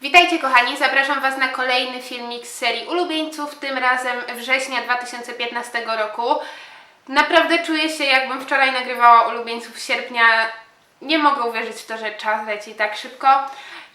Witajcie kochani, zapraszam Was na kolejny filmik z serii ulubieńców, tym razem września 2015 roku. Naprawdę czuję się jakbym wczoraj nagrywała ulubieńców sierpnia. Nie mogę uwierzyć w to, że czas leci tak szybko.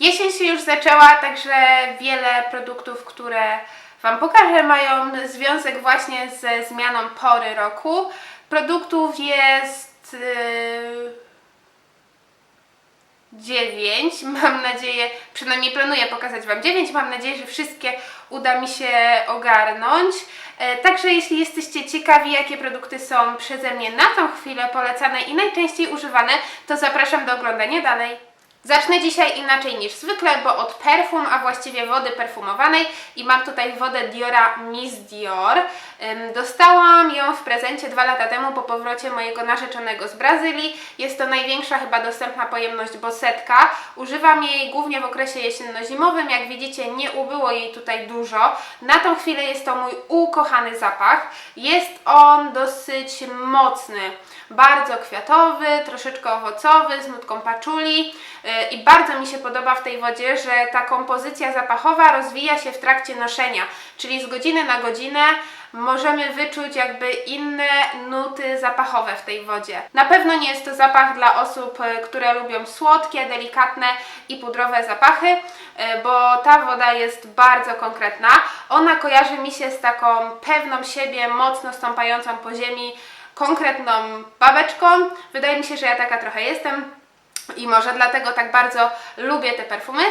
Jesień się już zaczęła, także wiele produktów, które Wam pokażę, mają związek właśnie ze zmianą pory roku. Produktów jest... Yy 9. Mam nadzieję, przynajmniej planuję pokazać Wam 9. Mam nadzieję, że wszystkie uda mi się ogarnąć. E, Także jeśli jesteście ciekawi, jakie produkty są przeze mnie na tą chwilę polecane i najczęściej używane, to zapraszam do oglądania dalej. Zacznę dzisiaj inaczej niż zwykle, bo od perfum, a właściwie wody perfumowanej i mam tutaj wodę Diora Miss Dior. Dostałam ją w prezencie dwa lata temu po powrocie mojego narzeczonego z Brazylii. Jest to największa chyba dostępna pojemność bosetka. Używam jej głównie w okresie jesienno-zimowym. Jak widzicie, nie ubyło jej tutaj dużo. Na tą chwilę jest to mój ukochany zapach. Jest on dosyć mocny, bardzo kwiatowy, troszeczkę owocowy, z nutką paczuli. Yy, I bardzo mi się podoba w tej wodzie, że ta kompozycja zapachowa rozwija się w trakcie noszenia, czyli z godziny na godzinę możemy wyczuć jakby inne nuty zapachowe w tej wodzie. Na pewno nie jest to zapach dla osób, e, które lubią słodkie, delikatne i pudrowe zapachy, e, bo ta woda jest bardzo konkretna. Ona kojarzy mi się z taką pewną siebie, mocno stąpającą po ziemi, konkretną babeczką. Wydaje mi się, że ja taka trochę jestem. I może dlatego tak bardzo lubię te perfumy.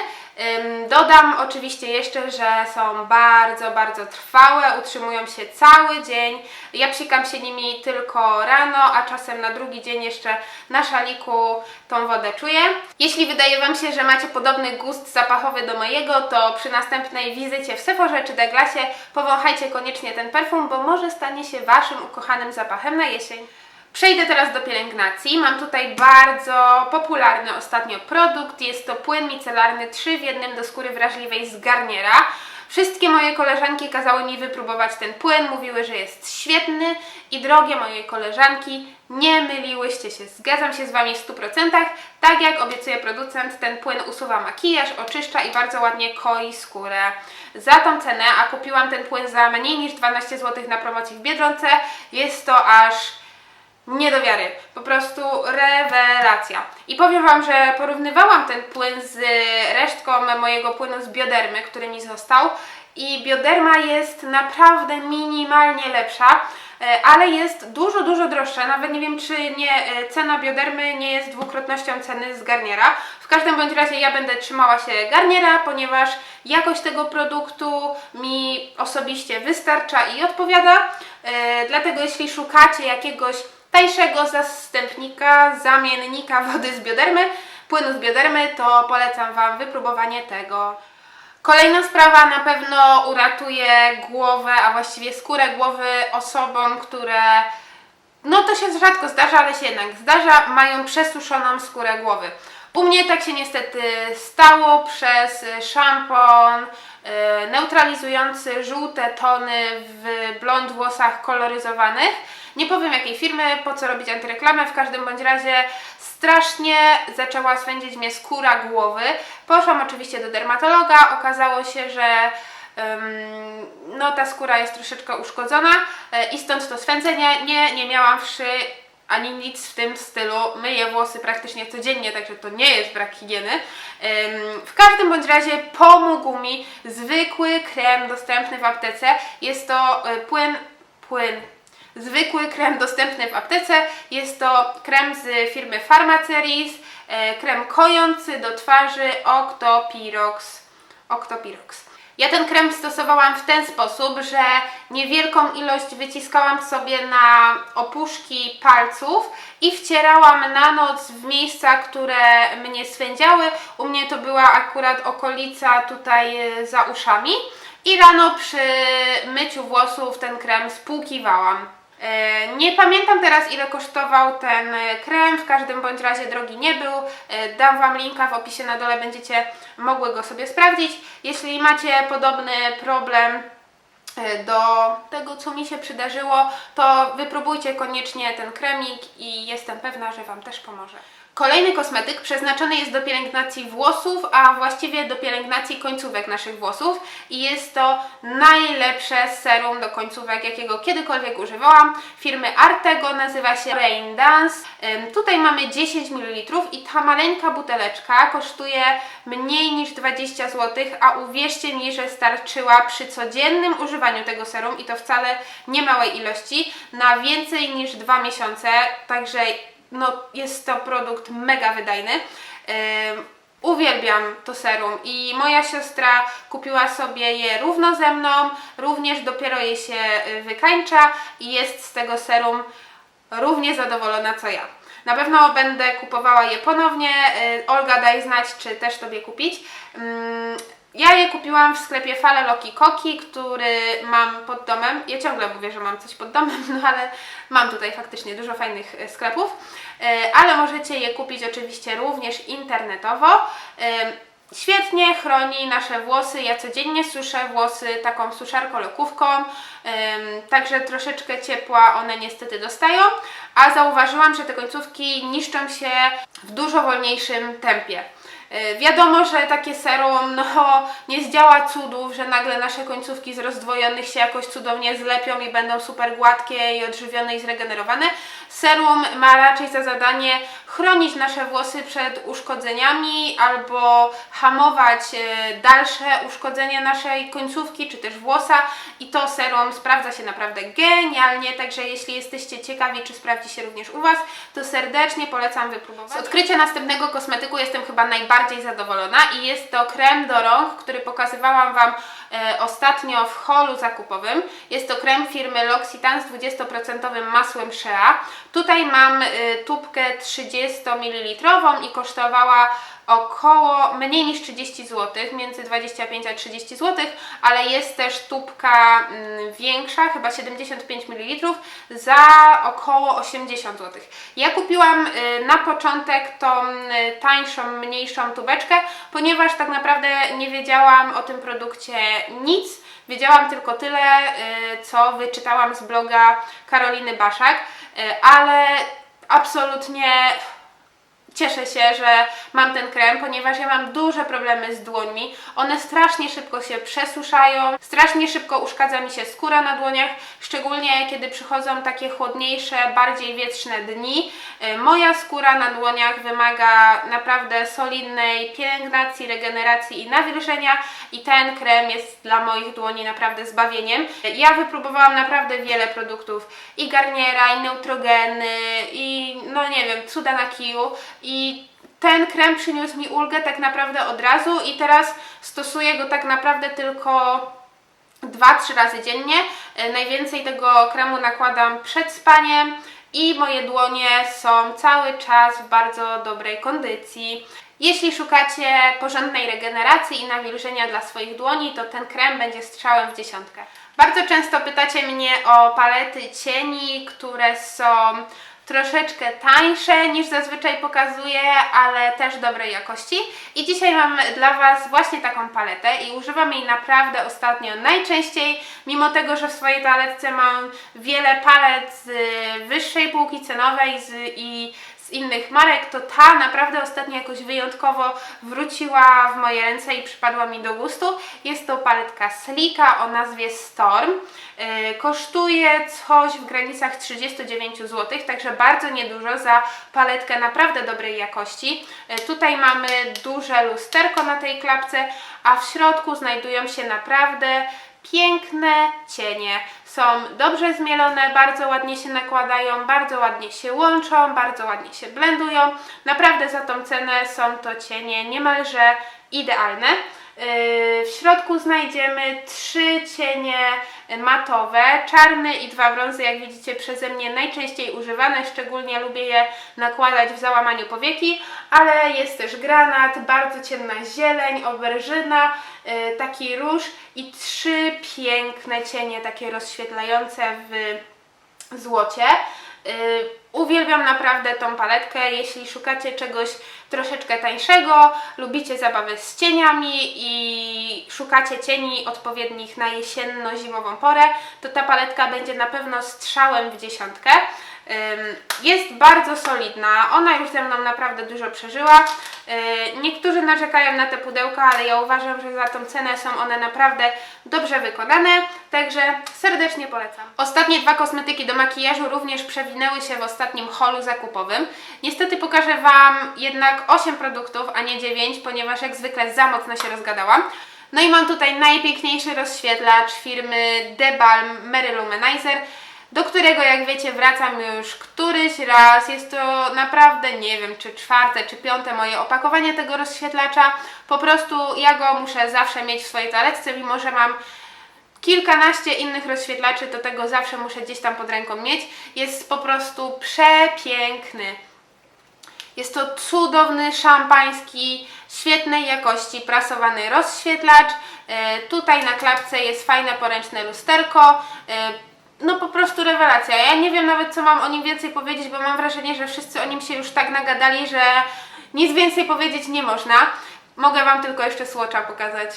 Dodam oczywiście jeszcze, że są bardzo, bardzo trwałe, utrzymują się cały dzień. Ja psikam się nimi tylko rano, a czasem na drugi dzień jeszcze na szaliku tą wodę czuję. Jeśli wydaje Wam się, że macie podobny gust zapachowy do mojego, to przy następnej wizycie w Sephorze czy Douglasie powąchajcie koniecznie ten perfum, bo może stanie się Waszym ukochanym zapachem na jesień. Przejdę teraz do pielęgnacji. Mam tutaj bardzo popularny ostatnio produkt. Jest to płyn micelarny 3 w jednym do skóry wrażliwej z Garniera. Wszystkie moje koleżanki kazały mi wypróbować ten płyn, mówiły, że jest świetny i drogie moje koleżanki, nie myliłyście się. Zgadzam się z Wami w 100%. Tak jak obiecuje producent, ten płyn usuwa makijaż, oczyszcza i bardzo ładnie koi skórę. Za tą cenę, a kupiłam ten płyn za mniej niż 12 zł na promocji w Biedronce, jest to aż nie do wiary. Po prostu rewelacja. I powiem Wam, że porównywałam ten płyn z resztką mojego płynu z biodermy, który mi został. I bioderma jest naprawdę minimalnie lepsza, e, ale jest dużo, dużo droższa. Nawet nie wiem, czy nie, e, cena biodermy nie jest dwukrotnością ceny z Garniera. W każdym bądź razie ja będę trzymała się Garniera, ponieważ jakość tego produktu mi osobiście wystarcza i odpowiada. E, dlatego jeśli szukacie jakiegoś tańszego zastępnika, zamiennika wody z biodermy, płynu z biodermy, to polecam Wam wypróbowanie tego. Kolejna sprawa na pewno uratuje głowę, a właściwie skórę głowy osobom, które no to się rzadko zdarza, ale się jednak zdarza, mają przesuszoną skórę głowy. U mnie tak się niestety stało przez szampon e, neutralizujący żółte tony w blond włosach koloryzowanych. Nie powiem jakiej firmy, po co robić antyreklamę, w każdym bądź razie strasznie zaczęła swędzić mnie skóra głowy. Poszłam oczywiście do dermatologa, okazało się, że no ta skóra jest troszeczkę uszkodzona e, i stąd to swędzenie. Nie, nie miałam wszy ani nic w tym stylu. Myję włosy praktycznie codziennie, także to nie jest brak higieny. W każdym bądź razie pomógł mi zwykły krem dostępny w aptece. Jest to y, płyn, płyn, zwykły krem dostępny w aptece. Jest to krem z firmy Pharmaceris, e, krem kojący do twarzy Octopirox. Octopirox. Ja ten krem stosowałam w ten sposób, że niewielką ilość wyciskałam sobie na opuszki palców i wcierałam na noc w miejsca, które mnie swędziały. U mnie to była akurat okolica tutaj e, za uszami. I rano przy myciu włosów ten krem spłukiwałam. E, Nie pamiętam teraz ile kosztował ten e, krem, w każdym bądź razie drogi nie był. E, Dam Wam linka w opisie na dole, będziecie mogły go sobie sprawdzić. Jeśli macie podobny problem do tego, co mi się przydarzyło, to wypróbujcie koniecznie ten kremik i jestem pewna, że Wam też pomoże. Kolejny kosmetyk przeznaczony jest do pielęgnacji włosów, a właściwie do pielęgnacji końcówek naszych włosów i jest to najlepsze serum do końcówek, jakiego kiedykolwiek używałam. Firmy Artego nazywa się Rain Dance. Tutaj mamy 10 ml i ta maleńka buteleczka kosztuje mniej niż 20 zł, a uwierzcie mi, że starczyła przy codziennym używaniu tego serum i to wcale nie małej ilości na więcej niż 2 miesiące, także no, jest to produkt mega wydajny. Uwielbiam to serum i moja siostra kupiła sobie je równo ze mną, również dopiero je się y, wykańcza i jest z tego serum równie zadowolona co ja. Na pewno będę kupowała je ponownie. Y, Olga daj znać, czy też Tobie kupić. Ja je kupiłam w sklepie Fale Loki Koki, który mam pod domem. Ja ciągle mówię, że mam coś pod domem, no ale mam tutaj faktycznie dużo fajnych e, sklepów. E, Ale możecie je kupić oczywiście również internetowo. E, Świetnie chroni nasze włosy. Ja codziennie suszę włosy taką suszarką lokówką, także troszeczkę ciepła one niestety dostają, a zauważyłam, że te końcówki niszczą się w dużo wolniejszym tempie. Y, Wiadomo, że takie serum no, nie zdziała cudów, że nagle nasze końcówki z rozdwojonych się jakoś cudownie zlepią i będą super gładkie i odżywione i zregenerowane. Serum ma raczej za zadanie chronić nasze włosy przed uszkodzeniami albo hamować e, dalsze uszkodzenie naszej końcówki czy też włosa i to serum sprawdza się naprawdę genialnie, także jeśli jesteście ciekawi czy sprawdzi się również u Was, to serdecznie polecam wypróbować. Z odkrycia następnego kosmetyku jestem chyba najbardziej zadowolona i jest to krem do rąk, który pokazywałam Wam e, ostatnio w holu zakupowym. Jest to krem firmy L'Occitane z 20% masłem Shea. Tutaj mam e, tubkę 30 ml i kosztowała około mniej niż 30 zł, między 25 a 30 zł, ale jest też tubka mm, większa, chyba 75 ml, za około 80 zł. Ja kupiłam y, na początek tą y, tańszą, mniejszą tubeczkę, ponieważ tak naprawdę nie wiedziałam o tym produkcie nic. Wiedziałam tylko tyle, y, co wyczytałam z bloga Karoliny Baszak, y, ale absolutnie cieszę się, że mam ten krem, ponieważ ja mam duże problemy z dłońmi. One strasznie szybko się przesuszają, strasznie szybko uszkadza mi się skóra na dłoniach, szczególnie kiedy przychodzą takie chłodniejsze, bardziej wietrzne dni. Y, Moja skóra na dłoniach wymaga naprawdę solidnej pielęgnacji, regeneracji i nawilżenia i ten krem jest dla moich dłoni naprawdę zbawieniem. Ja wypróbowałam naprawdę wiele produktów i Garniera, i Neutrogeny, i no nie wiem, cuda na kiju i ten krem przyniósł mi ulgę tak naprawdę od razu i teraz stosuję go tak naprawdę tylko 2-3 razy dziennie. E, Najwięcej tego kremu nakładam przed spaniem i moje dłonie są cały czas w bardzo dobrej kondycji. Jeśli szukacie porządnej regeneracji i nawilżenia dla swoich dłoni, to ten krem będzie strzałem w dziesiątkę. Bardzo często pytacie mnie o palety cieni, które są troszeczkę tańsze niż zazwyczaj pokazuję, ale też dobrej jakości. I dzisiaj mam dla Was właśnie taką paletę i używam jej naprawdę ostatnio najczęściej, mimo tego, że w swojej toaletce mam wiele palet z wyższej półki cenowej z, i z innych marek, to ta naprawdę ostatnio jakoś wyjątkowo wróciła w moje ręce i przypadła mi do gustu. Jest to paletka Slika o nazwie Storm. Yy, kosztuje coś w granicach 39 zł, także bardzo niedużo za paletkę naprawdę dobrej jakości. Yy, tutaj mamy duże lusterko na tej klapce, a w środku znajdują się naprawdę piękne cienie. Są dobrze zmielone, bardzo ładnie się nakładają, bardzo ładnie się łączą, bardzo ładnie się blendują. Naprawdę za tą cenę są to cienie niemalże idealne. Yy, W środku znajdziemy trzy cienie matowe, czarny i dwa brązy, jak widzicie przeze mnie najczęściej używane, szczególnie lubię je nakładać w załamaniu powieki, ale jest też granat, bardzo ciemna zieleń, oberżyna, yy, taki róż i trzy piękne cienie takie rozświetlające w złocie. Yy, Uwielbiam naprawdę tą paletkę. Jeśli szukacie czegoś troszeczkę tańszego, lubicie zabawę z cieniami i szukacie cieni odpowiednich na jesienno-zimową porę, to ta paletka będzie na pewno strzałem w dziesiątkę. Jest bardzo solidna, ona już ze mną naprawdę dużo przeżyła. Niektórzy narzekają na te pudełka, ale ja uważam, że za tą cenę są one naprawdę dobrze wykonane, także serdecznie polecam. Ostatnie dwa kosmetyki do makijażu również przewinęły się w ostatnim holu zakupowym. Niestety pokażę Wam jednak 8 produktów, a nie 9, ponieważ jak zwykle za mocno się rozgadałam. No i mam tutaj najpiękniejszy rozświetlacz firmy The Balm Mary Luminizer do którego jak wiecie wracam już któryś raz. Jest to naprawdę nie wiem czy czwarte czy piąte moje opakowanie tego rozświetlacza. Po prostu ja go muszę zawsze mieć w swojej toaletce, mimo że mam kilkanaście innych rozświetlaczy, to tego zawsze muszę gdzieś tam pod ręką mieć. Jest po prostu przepiękny. Jest to cudowny, szampański, świetnej jakości prasowany rozświetlacz. E, tutaj na klapce jest fajne poręczne lusterko. No po prostu rewelacja. Ja nie wiem nawet co mam o nim więcej powiedzieć, bo mam wrażenie, że wszyscy o nim się już tak nagadali, że nic więcej powiedzieć nie można. Mogę Wam tylko jeszcze słocza pokazać.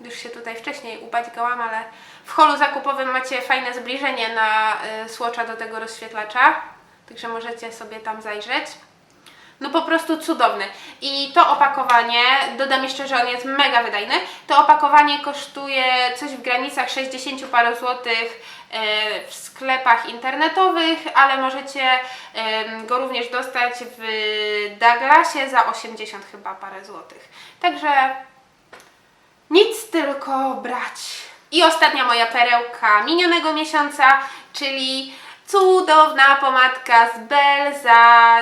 Już się tutaj wcześniej ubaćgałam, ale w holu zakupowym macie fajne zbliżenie na y, słocza do tego rozświetlacza. Także możecie sobie tam zajrzeć. No po prostu cudowny. I to opakowanie, dodam jeszcze, że on jest mega wydajny, to opakowanie kosztuje coś w granicach 60 paru złotych w sklepach internetowych, ale możecie go również dostać w Douglasie za 80 chyba parę złotych. Także nic tylko brać. I ostatnia moja perełka minionego miesiąca, czyli cudowna pomadka z Bell za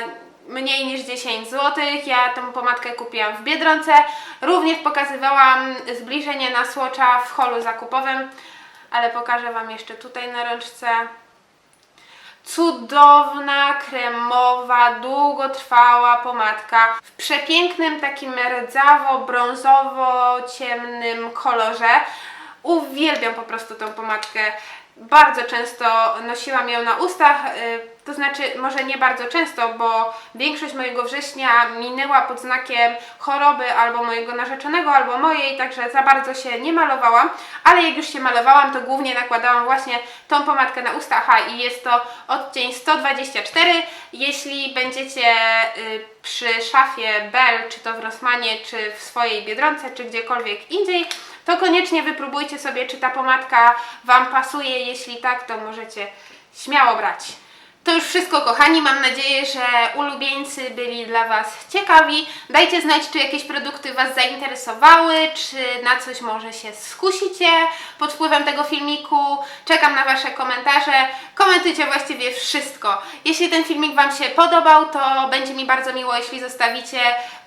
mniej niż 10 zł. Ja tą pomadkę kupiłam w Biedronce. Również pokazywałam zbliżenie na słocza w holu zakupowym, ale pokażę Wam jeszcze tutaj na rączce. Cudowna, kremowa, długotrwała pomadka w przepięknym takim rdzawo-brązowo-ciemnym kolorze. Uwielbiam po prostu tą pomadkę. Bardzo często nosiłam ją na ustach, y, to znaczy może nie bardzo często, bo większość mojego września minęła pod znakiem choroby albo mojego narzeczonego, albo mojej, także za bardzo się nie malowałam, ale jak już się malowałam, to głównie nakładałam właśnie tą pomadkę na usta, aha i jest to odcień 124. Jeśli będziecie y, przy szafie Bell, czy to w Rossmanie, czy w swojej Biedronce, czy gdziekolwiek indziej, to koniecznie wypróbujcie sobie, czy ta pomadka Wam pasuje. Jeśli tak, to możecie śmiało brać. To już wszystko, kochani. Mam nadzieję, że ulubieńcy byli dla Was ciekawi. Dajcie znać, czy jakieś produkty Was zainteresowały, czy na coś może się skusicie pod wpływem tego filmiku. Czekam na Wasze komentarze. Komentujcie właściwie wszystko. Jeśli ten filmik Wam się podobał, to będzie mi bardzo miło, jeśli zostawicie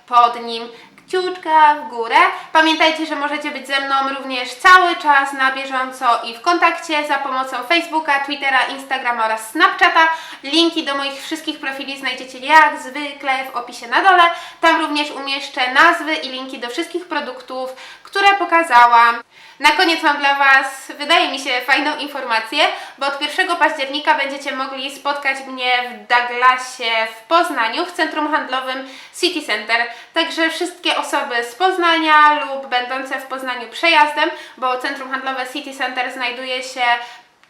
pod nim kciuczka w górę. Pamiętajcie, że możecie być ze mną również cały czas na bieżąco i w kontakcie za pomocą Facebooka, Twittera, Instagrama oraz Snapchata. Linki do moich wszystkich profili znajdziecie jak zwykle w opisie na dole. Tam również umieszczę nazwy i linki do wszystkich produktów, które pokazałam. Na koniec mam dla Was, wydaje mi się, fajną informację, bo od 1 października będziecie mogli spotkać mnie w Douglasie w Poznaniu, w centrum handlowym City Center. Także wszystkie osoby z Poznania lub będące w Poznaniu przejazdem, bo centrum handlowe City Center znajduje się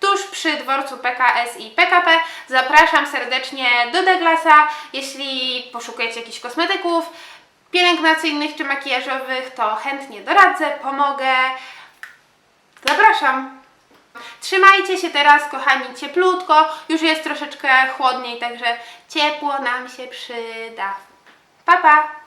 tuż przy dworcu PKS i PKP. Zapraszam serdecznie do Douglasa. Jeśli poszukujecie jakichś kosmetyków pielęgnacyjnych czy makijażowych, to chętnie doradzę, pomogę. Zapraszam. Trzymajcie się teraz, kochani, cieplutko. Już jest troszeczkę chłodniej, także ciepło nam się przyda. Pa, pa!